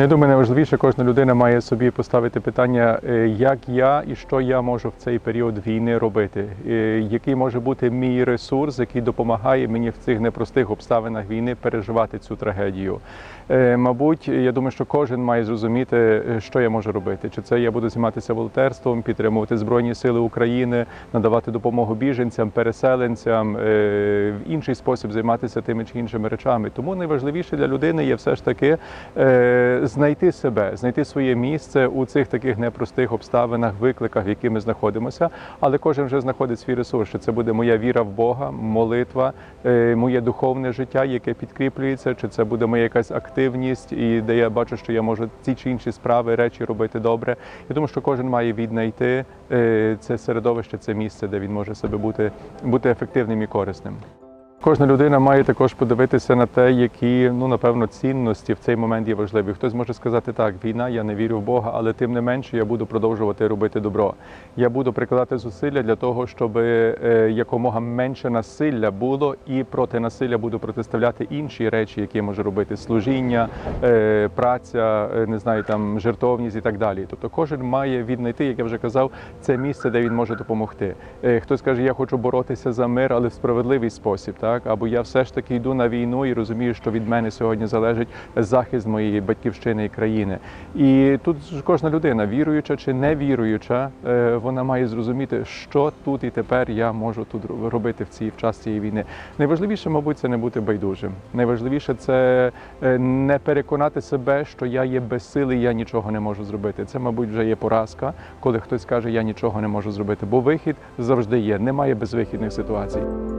Я думаю, найважливіше, кожна людина має собі поставити питання, е, як я і що я можу в цей період війни робити, Е, який може бути мій ресурс, який допомагає мені в цих непростих обставинах війни переживати цю трагедію. Е, Мабуть, я думаю, що кожен має зрозуміти, що я можу робити. Чи це я буду займатися волонтерством, підтримувати Збройні Сили України, надавати допомогу біженцям, переселенцям, в інший спосіб займатися тими чи іншими речами. Тому найважливіше для людини є все ж таки знайти себе, знайти своє місце у цих таких непростих обставинах, викликах, в яких ми знаходимося. Але кожен вже знаходить свій ресурс. Чи це буде моя віра в Бога, молитва, е, моє духовне життя, яке підкріплюється, чи це буде моя якась активність, і де я бачу, що я можу ці чи інші справи, речі робити добре. Я думаю, що кожен має віднайти е, це середовище, це місце, де він може себе бути, бути ефективним і корисним. Кожна людина має також подивитися на те, які ну напевно цінності в цей момент є важливі. Хтось може сказати так: війна, я не вірю в Бога, але тим не менше я буду продовжувати робити добро. Я буду прикладати зусилля для того, щоб е, якомога менше насилля було, і проти насилля буду протиставляти інші речі, які я можу робити: служіння, е, праця, е, не знаю, там жертовність і так далі. Тобто, кожен має віднайти, як я вже казав, це місце, де він може допомогти. Хтось каже, я хочу боротися за мир, але в справедливий спосіб, так або я все ж таки йду на війну і розумію, що від мене сьогодні залежить захист моєї батьківщини і країни. І тут кожна людина, віруюча чи не віруюча, е, вона має зрозуміти, що тут і тепер я можу тут робити в цій в час цієї війни. Найважливіше, мабуть, це не бути байдужим. Найважливіше це е, не переконати себе, що я є безсилий, я нічого не можу зробити. Це, мабуть, вже є поразка, коли хтось каже, я нічого не можу зробити. Бо вихід завжди є. Немає безвихідних ситуацій.